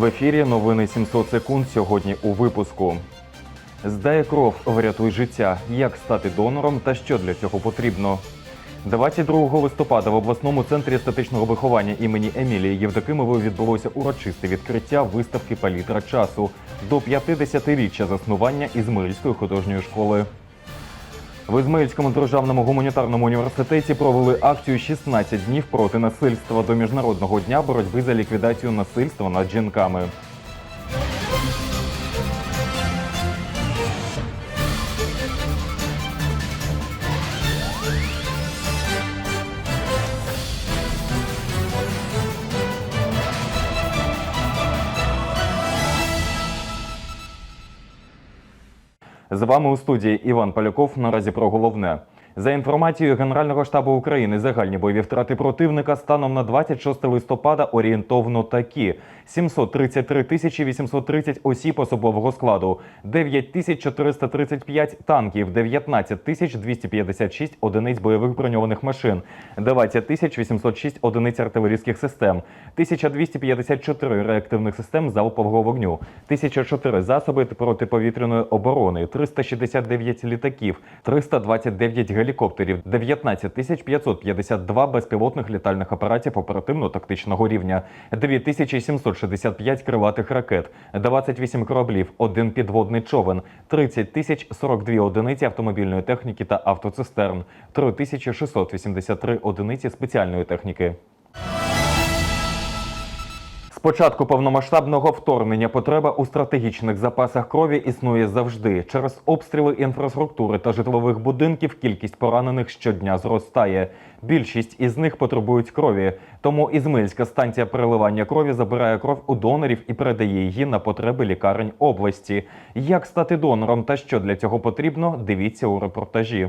В ефірі новини 700 секунд сьогодні у випуску. Здає кров, врятуй життя. Як стати донором та що для цього потрібно? 22 листопада в обласному центрі естетичного виховання імені Емілії Євдокимової відбулося урочисте відкриття виставки Палітра часу до 50-річчя заснування Ізмаїльської художньої школи. В Ізмаїльському державному гуманітарному університеті провели акцію «16 днів проти насильства до міжнародного дня боротьби за ліквідацію насильства над жінками. З вами у студії Іван Поляков. Наразі про головне. За інформацією Генерального штабу України, загальні бойові втрати противника станом на 26 листопада орієнтовно такі: 733 тисячі 830 осіб особового складу, 9 тисяч 435 танків, 19 тисяч 256 одиниць бойових броньованих машин, 20 тисяч 806 одиниць артилерійських систем, 1254 реактивних систем залпового вогню, 1004 засоби протиповітряної оборони, 369 літаків, 329 гелікоптерів, 19 тисяч 552 безпілотних літальних апаратів оперативно-тактичного рівня, 2765 крилатих ракет, 28 кораблів, один підводний човен, 30 тисяч 42 одиниці автомобільної техніки та автоцистерн, 3683 одиниці спеціальної техніки. Початку повномасштабного вторгнення потреба у стратегічних запасах крові існує завжди. Через обстріли інфраструктури та житлових будинків кількість поранених щодня зростає. Більшість із них потребують крові. Тому Ізмаїльська станція переливання крові забирає кров у донорів і передає її на потреби лікарень області. Як стати донором та що для цього потрібно, дивіться у репортажі.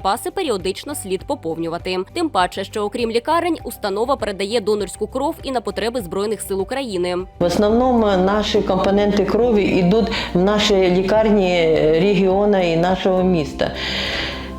запаси періодично слід поповнювати. Тим паче, що окрім лікарень, установа передає донорську кров і на потреби збройних сил України. В основному наші компоненти крові йдуть в наші лікарні регіону і нашого міста.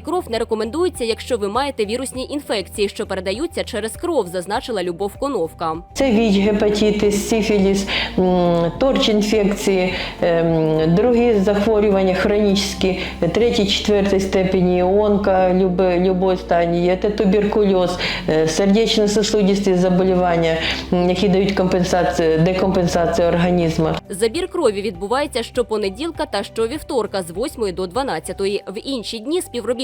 кров не рекомендується, якщо ви маєте вірусні інфекції, що передаються через кров, зазначила Любов Коновка. Це віч, гепатитис, сифіліс, м, торч-інфекції, ем, другі захворювання хронічні, третій, четвертій степені, онка, любої стадії, це туберкульоз, е, сердечно-сосудисті заболівання, які дають компенсацію, декомпенсацію організму. Забір крові відбувається щопонеділка та щовівторка з 8 до 12. В інші дні співробітники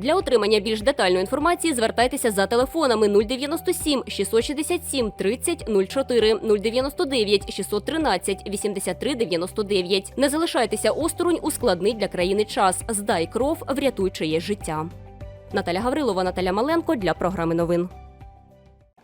Для отримання більш детальної інформації звертайтеся за телефонами 097 667 30 04 099 613 83 99. Не залишайтеся осторонь у складний для країни час. Здай кров, врятуй чиє життя. Наталя Гаврилова, Наталя Маленко для програми новин.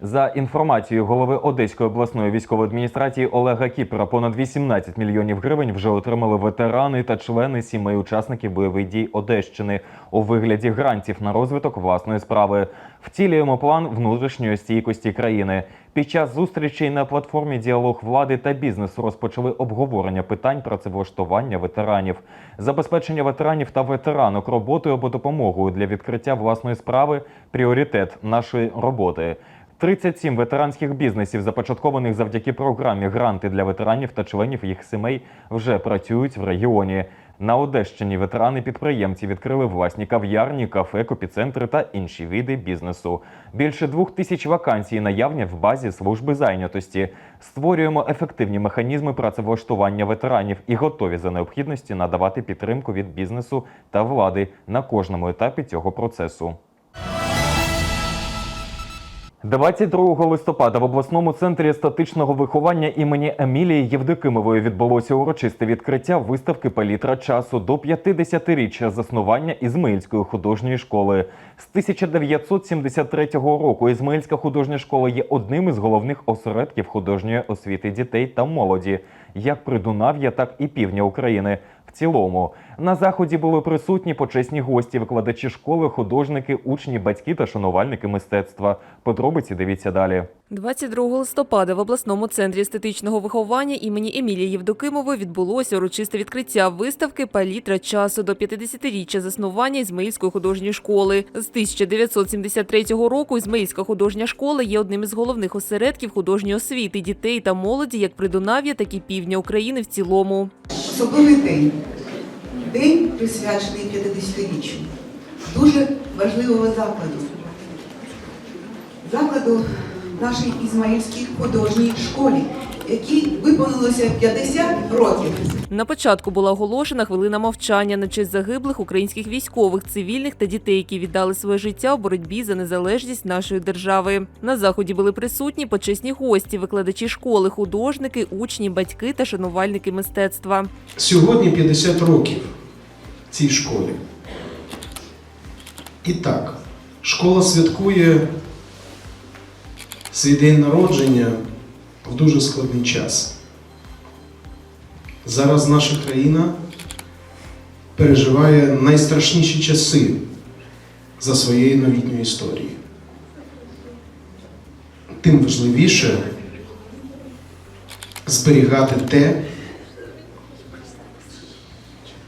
За інформацією голови Одеської обласної військової адміністрації Олега Кіпера, понад 18 мільйонів гривень вже отримали ветерани та члени сімей учасників бойових дій Одещини у вигляді грантів на розвиток власної справи. Втілюємо план внутрішньої стійкості країни. Під час зустрічей на платформі діалог влади та бізнесу розпочали обговорення питань працевлаштування ветеранів, забезпечення ветеранів та ветеранок роботою або допомогою для відкриття власної справи пріоритет нашої роботи. 37 ветеранських бізнесів, започаткованих завдяки програмі Гранти для ветеранів та членів їх сімей, вже працюють в регіоні. На Одещині ветерани-підприємці відкрили власні кав'ярні, кафе, копіцентри та інші види бізнесу. Більше двох тисяч вакансій наявні в базі служби зайнятості. Створюємо ефективні механізми працевлаштування ветеранів і готові за необхідності надавати підтримку від бізнесу та влади на кожному етапі цього процесу. 22 листопада в обласному центрі естетичного виховання імені Емілії Євдокимової відбулося урочисте відкриття виставки палітра часу до 50-річчя заснування Ізмаїльської художньої школи. З 1973 року Ізмаїльська художня школа є одним із головних осередків художньої освіти дітей та молоді, як Придунав'я, так і півдня України. В цілому на заході були присутні почесні гості, викладачі школи, художники, учні, батьки та шанувальники мистецтва. Подробиці дивіться далі. 22 листопада в обласному центрі естетичного виховання імені Емілії Євдокимової відбулося урочисте відкриття виставки «Палітра часу» до 50-річчя заснування Ізмаїльської художньої школи. З 1973 року Ізмаїльська художня школа є одним із головних осередків художньої освіти дітей та молоді як Придунав'я, так і півдня України в цілому. Особливий день. День присвячений 50-річчю. Дуже важливого закладу. Закладу нашій Ізмаїльській художній школі, якій виповнилося 50 років. На початку була оголошена хвилина мовчання на честь загиблих українських військових, цивільних та дітей, які віддали своє життя у боротьбі за незалежність нашої держави. На заході були присутні почесні гості, викладачі школи, художники, учні, батьки та шанувальники мистецтва. Сьогодні 50 років цій школі. І так, школа святкує свій день народження в дуже складний час. Зараз наша країна переживає найстрашніші часи за своєю новітньою історією. Тим важливіше зберігати те,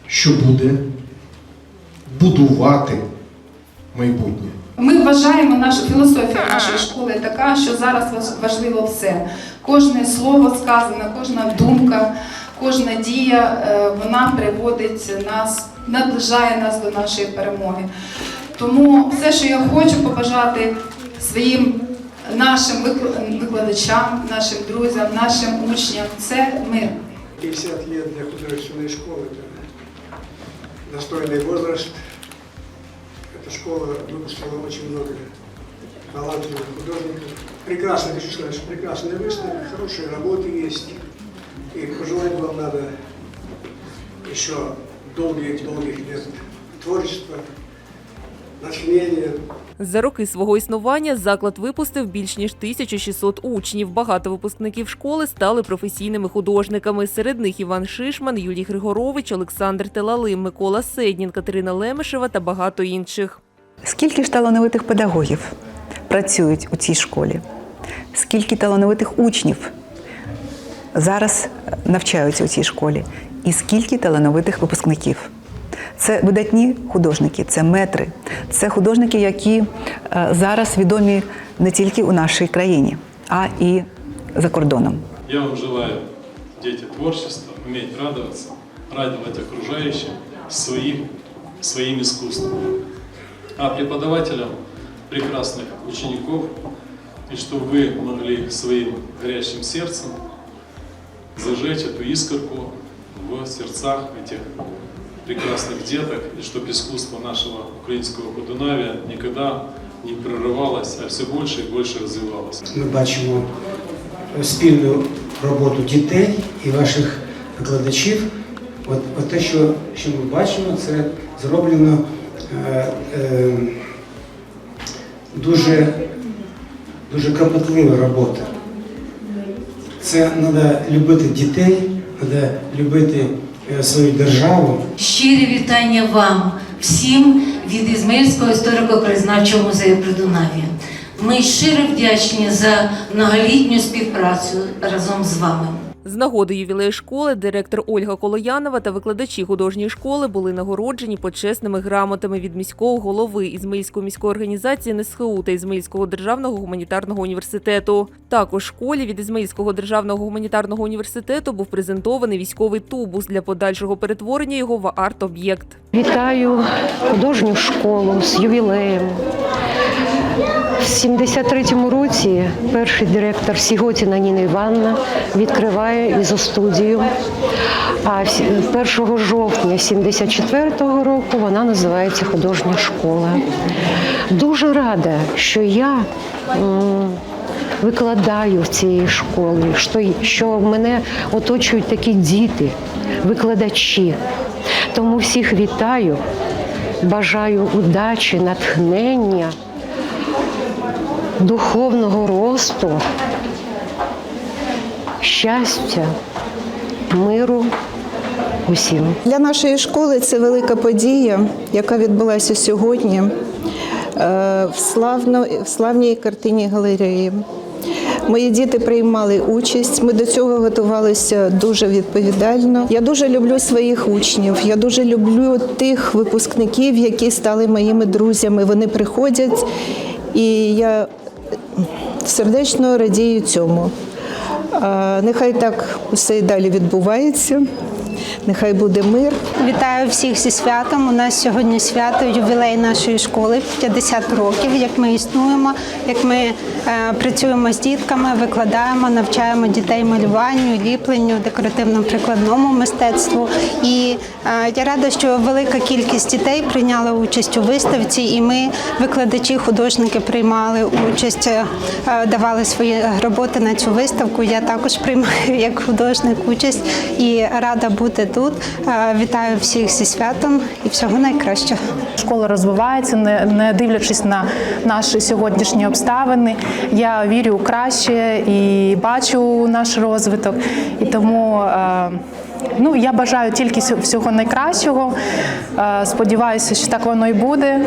що буде будувати майбутнє. Ми вважаємо нашу філософія нашої школи така, що зараз важ- важливо все. Кожне слово сказане, кожна думка, кожна дія е, вона приводить нас, наближає нас до нашої перемоги. Тому все, що я хочу побажати своїм нашим викла- викладачам, нашим друзям, нашим учням, це мир. 50 лет для художественной школы – это достойный возраст. Школа выпустила очень много талантливых художников. Прекрасно, хочу сказать, что прекрасная выставка, хорошие работы есть. И пожелать вам надо еще долгих-долгих лет творчества, натхнения, За роки свого існування заклад випустив більш ніж 1600 учнів. Багато випускників школи стали професійними художниками. Серед них Іван Шишман, Юрій Григорович, Олександр Телалим, Микола Седнін, Катерина Лемешева та багато інших. Скільки ж талановитих педагогів працюють у цій школі? Скільки талановитих учнів зараз навчаються у цій школі? І скільки талановитих випускників? Це видатні художники, це метри, це художники, які е, зараз відомі не тільки у нашій країні, а і за кордоном. Я вам желаю, дети, творчества, уметь радоваться, радовать окружающим своим, своим искусством. А преподавателям прекрасных учеников, и чтобы вы могли своим горящим сердцем зажечь эту искорку в сердцах этих прекрасных деток, и чтобы искусство нашего украинского Подунавия никогда не прерывалось, а все больше и больше развивалось. Ми бачимо спільну роботу дітей і ваших викладачів. От, от те, що, що ми бачимо, це зроблено е, е, дуже, дуже кропотлива робота. Це треба любити дітей, треба любити е, свою державу. Щирі вітання вам всім від Ізмаїльського історико-краєзнавчого музею Придунав'я. Ми щиро вдячні за многолітню співпрацю разом з вами. З нагоди ювілею школи директор Ольга Колоянова та викладачі художньої школи були нагороджені почесними грамотами від міського голови Ізмаїльської міської організації НСХУ та Ізмаїльського державного гуманітарного університету. Також школі від Ізмаїльського державного гуманітарного університету був презентований військовий тубус для подальшого перетворення його в арт-об'єкт. Вітаю художню школу з ювілеєм. В 73-му році перший директор Сіготіна Ніна Івановна відкриває ізостудію. А 1 жовтня 74-го року вона називається художня школа. Дуже рада, що я викладаю в цій школі, що, що мене оточують такі діти, викладачі. Тому всіх вітаю, бажаю удачі, натхнення, духовного росту, щастя, миру усім. Для нашої школи це велика подія, яка відбулася сьогодні е, в, славно, в славній картині галереї. Мої діти приймали участь. Ми до цього готувалися дуже відповідально. Я дуже люблю своїх учнів. Я дуже люблю тих випускників, які стали моїми друзями. Вони приходять, і я сердечно радію цьому. Нехай так усе і далі відбувається. Нехай буде мир. Вітаю всіх зі святом. У нас сьогодні свято, ювілей нашої школи 50 років, як ми існуємо, як ми е, працюємо з дітками, викладаємо, навчаємо дітей малюванню, ліпленню, декоративно-прикладному мистецтву. І е, я рада, що велика кількість дітей прийняла участь у виставці, і ми, викладачі, художники, приймали участь, е, давали свої роботи на цю виставку. Я також приймаю як художник участь і рада бути тут. Е, Вітаю всіх зі святом і всього найкращого. Школа розвивається, не, дивлячись на наші сьогоднішні обставини. Я вірю у краще і бачу наш розвиток. І тому е, ну, я бажаю тільки всього- всього найкращого. Е, сподіваюся, що так воно і буде.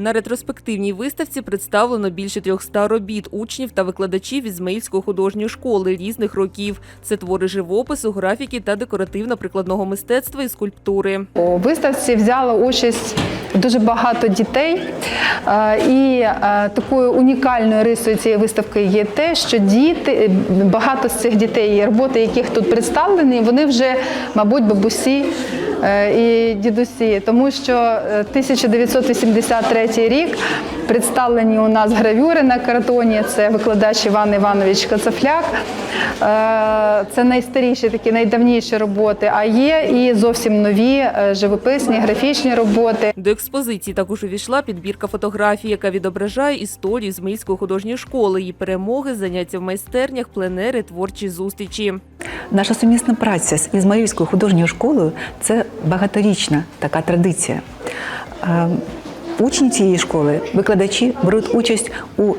На ретроспективній виставці представлено більше 300 робіт учнів та викладачів Ізмаїльської художньої школи різних років. Це твори живопису, графіки та декоративно-прикладного мистецтва і скульптури. У виставці взяло участь дуже багато дітей. Е, І е, такою унікальною рисою цієї виставки є те, що діти, багато з цих дітей, роботи яких тут представлені, вони вже, мабуть, бабусі е, і дідусі, тому що е, 1983 рік представлені у нас гравюри на картоні. Це викладач Іван Іванович Кацафляк. Це найстаріші, такі найдавніші роботи. А є і зовсім нові живописні, графічні роботи. Експозиції також увійшла підбірка фотографій, яка відображає історію Ізмаїльської художньої школи, її перемоги, заняття в майстернях, пленери, творчі зустрічі. Наша сумісна праця з Ізмаїльською художньою школою це багаторічна така традиція. Е, Учні цієї школи, викладачі беруть участь у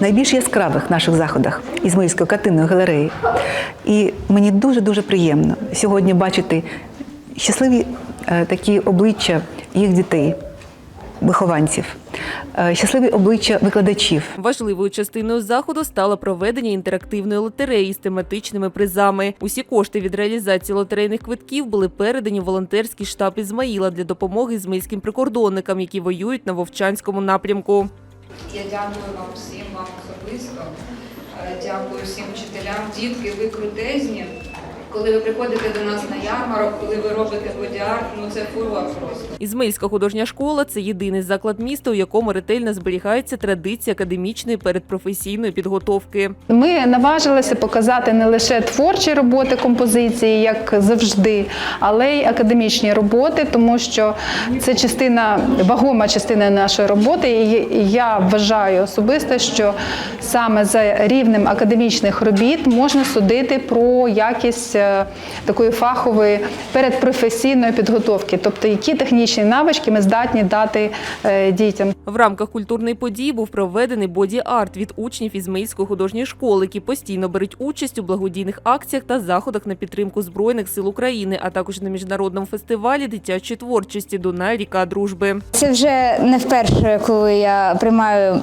найбільш яскравих наших заходах Ізмаїльської картинної галереї. І мені дуже-дуже приємно сьогодні бачити щасливі е, такі обличчя їх дітей, вихованців, е, щасливі обличчя викладачів. Важливою частиною заходу стало проведення інтерактивної лотереї з тематичними призами. Усі кошти від реалізації лотерейних квитків були передані в волонтерський штаб Ізмаїла для допомоги ізмаїльським прикордонникам, які воюють на Вовчанському напрямку. Я дякую вам всім, вам особисто. Е, Дякую всім вчителям. Дітки, ви крутезні. Коли ви приходите до нас на ярмарок, коли ви робите бодіарт, ну це фурор просто. Ізмаїльська художня школа це єдиний заклад міста, у якому ретельно зберігається традиція академічної передпрофесійної підготовки. Ми наважилися показати не лише творчі роботи композиції, як завжди, але й академічні роботи, тому що це частина, вагома частина нашої роботи. І я вважаю особисто, що саме за рівнем академічних робіт можна судити про якість такої фахової передпрофесійної підготовки, тобто які технічні навички ми здатні дати е, дітям. В рамках культурної події був проведений боді-арт від учнів Ізмаїльської художньої школи, які постійно беруть участь у благодійних акціях та заходах на підтримку збройних сил України, а також на міжнародному фестивалі дитячої творчості Дунай ріка дружби. Це вже не вперше, коли я приймаю.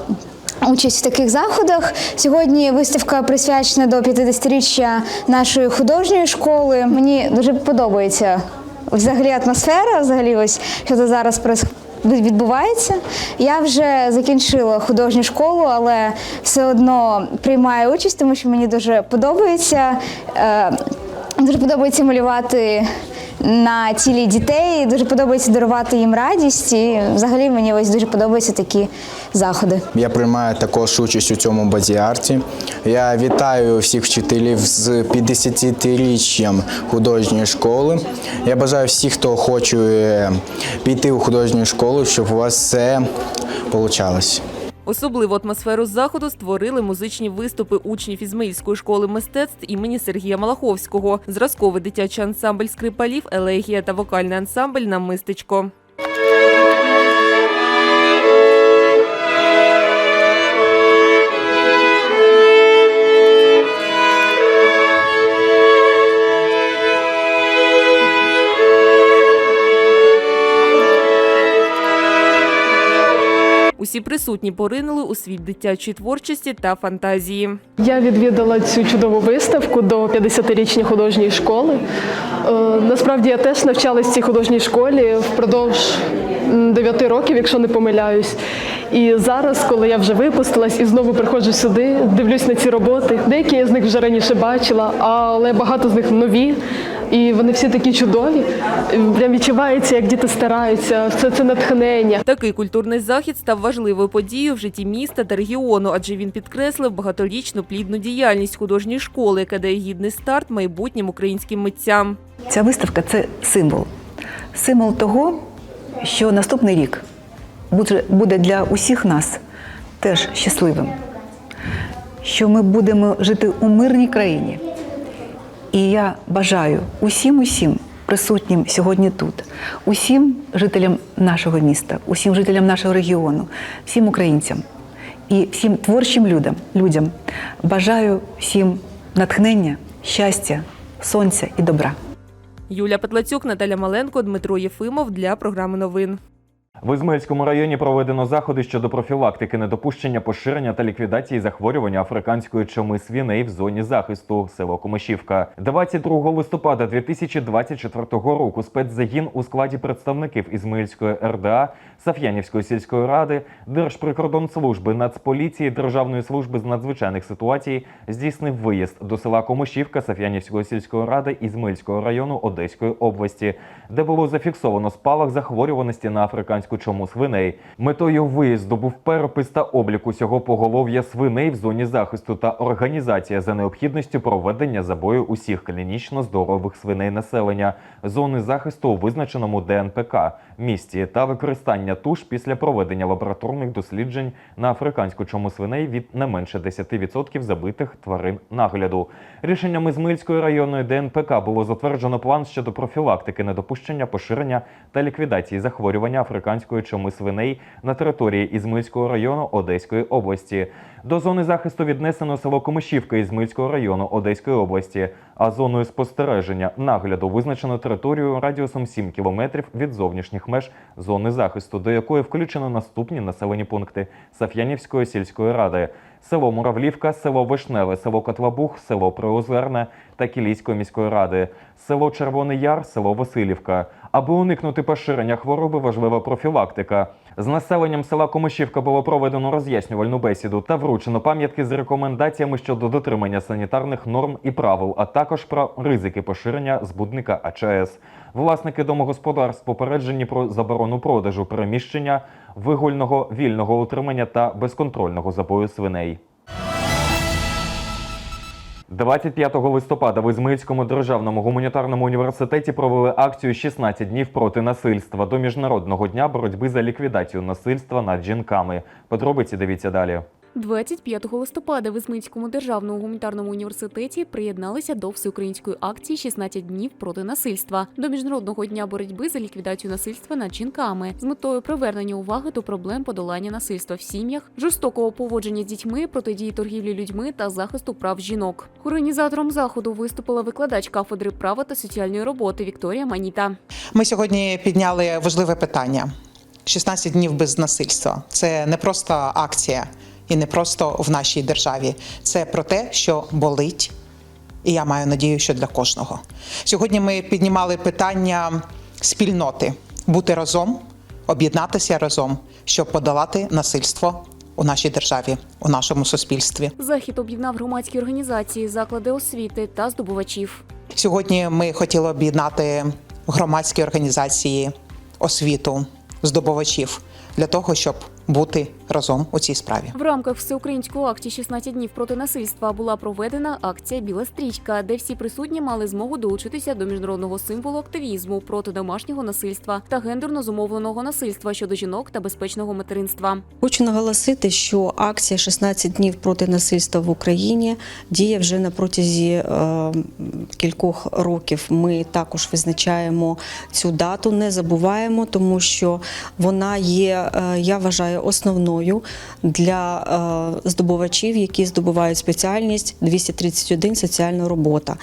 Участь в таких заходах сьогодні виставка присвячена до 50-річчя нашої художньої школи. Мені дуже подобається взагалі атмосфера, взагалі ось що тут зараз відбувається. Я вже закінчила художню школу, але все одно приймаю участь, тому що мені дуже подобається. Е, Дуже подобається малювати на тілі дітей, дуже подобається дарувати їм радість. І взагалі мені ось дуже подобаються такі заходи. Я приймаю також участь у цьому базіарті. Я вітаю всіх вчителів з 50-річчям художньої школи. Я бажаю всіх, хто хоче піти у художню школу, щоб у вас все вийшло. Особливу атмосферу заходу створили музичні виступи учнів Ізмаїльської школи мистецтв імені Сергія Малаховського, зразковий дитячий ансамбль скрипалів, елегія та вокальний ансамбль Намистечко. Усі присутні поринули у світ дитячої творчості та фантазії. Я відвідала цю чудову виставку до 50-річної художньої школи. Е, Насправді я теж навчалась в цій художній школі впродовж 9 років, якщо не помиляюсь. І зараз, коли я вже випустилась і знову приходжу сюди, дивлюсь на ці роботи. Деякі я з них вже раніше бачила, але багато з них нові. І вони всі такі чудові. Прям відчувається, як діти стараються. Це, це натхнення. Такий культурний захід став важливою подією в житті міста та регіону, адже він підкреслив багаторічну плідну діяльність художньої школи, яка дає гідний старт майбутнім українським митцям. Ця виставка це символ. Символ того, що наступний рік буде- буде для усіх нас теж щасливим, що ми будемо жити у мирній країні. І я бажаю усім усім присутнім сьогодні тут, усім жителям нашого міста, усім жителям нашого регіону, всім українцям і всім творчим людям, людям бажаю всім натхнення, щастя, сонця і добра. Юлія Петлацюк, Наталя Маленко, Дмитро Єфимов для програми новин. В Ізмельському районі проведено заходи щодо профілактики недопущення поширення та ліквідації захворювання африканської чуми свіней в зоні захисту село Комишівка. 22 листопада 2024 року спецзагін у складі представників Ізмельської РДА, Саф'янівської сільської ради, Держприкордонслужби, Нацполіції, Державної служби з надзвичайних ситуацій здійснив виїзд до села Комишівка Саф'янівської сільської ради Ізмаїльського району Одеської області, де було зафіксовано спалах захворюваності на африканську чуму свиней. Метою виїзду був перепис та облік усього поголов'я свиней в зоні захисту та організація за необхідністю проведення забою усіх клінічно здорових свиней населення зони захисту у визначеному ДНПК місті та використання туш після проведення лабораторних досліджень на африканську чуму свиней від не менше 10% забитих тварин нагляду. Рішенням Ізмаїльської районної ДНПК було затверджено план щодо профілактики недопущення поширення та ліквідації захворювання африканської чуми свиней на території Ізмаїльського району Одеської області. До зони захисту віднесено село Комишівка Ізмаїльського району Одеської області, а зоною спостереження нагляду визначено територію радіусом 7 кілометрів від зовнішніх меж зони захисту, до якої включено наступні населені пункти Саф'янівської сільської ради. Село Муравлівка, село Вишневе, село Котлабух, село Приозерне та Кілійської міської ради, село Червоний Яр, село Васильівка. Аби уникнути поширення хвороби, важлива профілактика. З населенням села Комишівка було проведено роз'яснювальну бесіду та вручено пам'ятки з рекомендаціями щодо дотримання санітарних норм і правил, а також про ризики поширення збудника АЧС. Власники домогосподарств попереджені про заборону продажу, переміщення, вигульного, вільного утримання та безконтрольного забою свиней. 25 листопада в Ізмаїльському державному гуманітарному університеті провели акцію «16 днів проти насильства до міжнародного дня боротьби за ліквідацію насильства над жінками. Подробиці дивіться далі. 25 листопада в Ізмаїльському державному гуманітарному університеті приєдналися до всеукраїнської акції «16 днів проти насильства до міжнародного дня боротьби за ліквідацію насильства над жінками з метою привернення уваги до проблем подолання насильства в сім'ях, жорстокого поводження з дітьми, протидії торгівлі людьми та захисту прав жінок. Організатором заходу виступила викладач кафедри права та соціальної роботи Вікторія Маніта. Ми сьогодні підняли важливе питання: 16 днів без насильства. Це не просто акція і не просто в нашій державі. Це про те, що болить, і я маю надію, що для кожного. Сьогодні ми піднімали питання спільноти бути разом, об'єднатися разом, щоб подолати насильство у нашій державі, у нашому суспільстві. Захід об'єднав громадські організації, заклади освіти та здобувачів. Сьогодні ми хотіли об'єднати громадські організації, освіту, здобувачів для того, щоб бути разом у цій справі. В рамках всеукраїнської акції «16 днів проти насильства була проведена акція Біла стрічка, де всі присутні мали змогу долучитися до міжнародного символу активізму проти домашнього насильства та гендерно зумовленого насильства щодо жінок та безпечного материнства. Хочу наголосити, що акція «16 днів проти насильства в Україні діє вже на протязі е, кількох років. Ми також визначаємо цю дату, не забуваємо, тому що вона є, е, я вважаю, основною для е, здобувачів, які здобувають спеціальність 231 соціальна робота.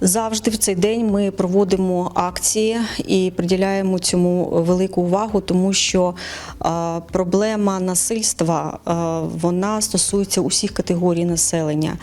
Завжди в цей день ми проводимо акції і приділяємо цьому велику увагу, тому що е, проблема насильства е, вона стосується усіх категорій населення,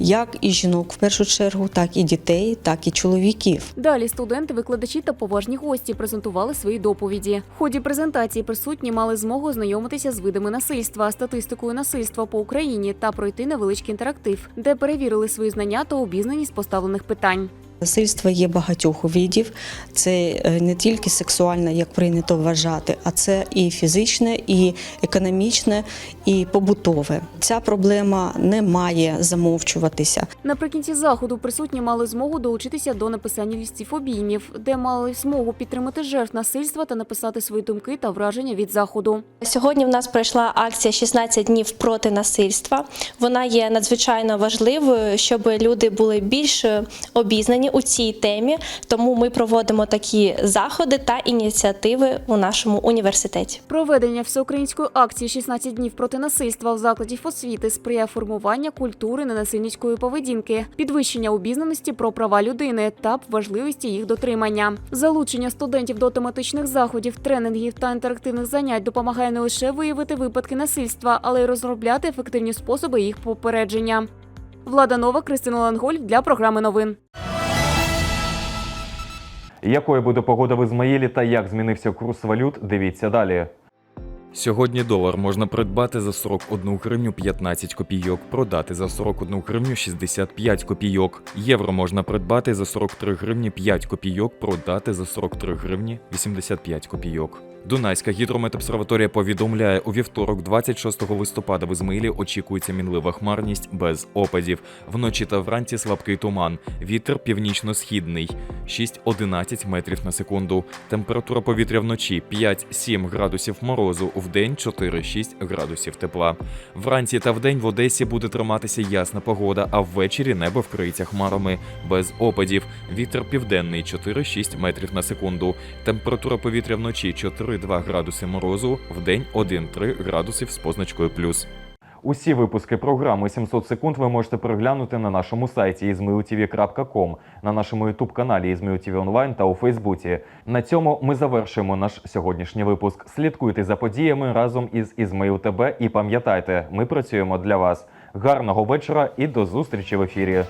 як і жінок в першу чергу, так і дітей, так і чоловіків. Далі студенти, викладачі та поважні гості презентували свої доповіді. В ході презентації присутні мали змогу ознайомитися з видами насильства, статистикою насильства по Україні та пройти невеличкий інтерактив, де перевірили свої знання та обізнаність поставлених питань. Насильство є багатьох видів. Це е, не тільки сексуальне, як прийнято вважати, а це і фізичне, і економічне, і побутове. Ця проблема не має замовчуватися. Наприкінці заходу присутні мали змогу долучитися до написання листів обіймів, де мали змогу підтримати жертв насильства та написати свої думки та враження від заходу. Сьогодні в нас пройшла акція «16 днів проти насильства. Вона є надзвичайно важливою, щоб люди були більш обізнані у цій темі, тому ми проводимо такі заходи та ініціативи у нашому університеті. Проведення всеукраїнської акції «16 днів проти насильства в закладі освіти сприяє формування культури ненасильницької поведінки, підвищення обізнаності про права людини та важливості їх дотримання. Залучення студентів до тематичних заходів, тренінгів та інтерактивних занять допомагає не лише виявити випадки насильства, але й розробляти ефективні способи їх попередження. Влада Нова, Кристина Ланголь для програми новин. Якою буде погода в Ізмаїлі та як змінився курс валют, дивіться далі. Сьогодні долар можна придбати за 41 гривню 15 копійок, продати за 41 гривню 65 копійок. Євро можна придбати за 43 гривні 5 копійок, продати за 43 гривні 85 копійок. Дунайська гідрометобсерваторія повідомляє, у вівторок, 26 листопада, в Ізмаїлі очікується мінлива хмарність без опадів. Вночі та вранці слабкий туман. Вітер північно-східний 6-11 метрів на секунду. Температура повітря вночі 5-7 градусів морозу, вдень 4-6 градусів тепла. Вранці та вдень в Одесі буде триматися ясна погода, а ввечері небо вкриється хмарами без опадів. Вітер південний 4-6 метрів на секунду. Температура повітря вночі 4-2 градуси морозу, вдень 1-3 градусів з позначкою плюс. Усі випуски програми 700 секунд ви можете переглянути на нашому сайті izmailtv.com, на нашому ютуб-каналі IzmailTV Онлайн та у Фейсбуці. На цьому ми завершуємо наш сьогоднішній випуск. Слідкуйте за подіями разом із Ізмаїл ТБ і пам'ятайте, ми працюємо для вас. Гарного вечора і до зустрічі в ефірі.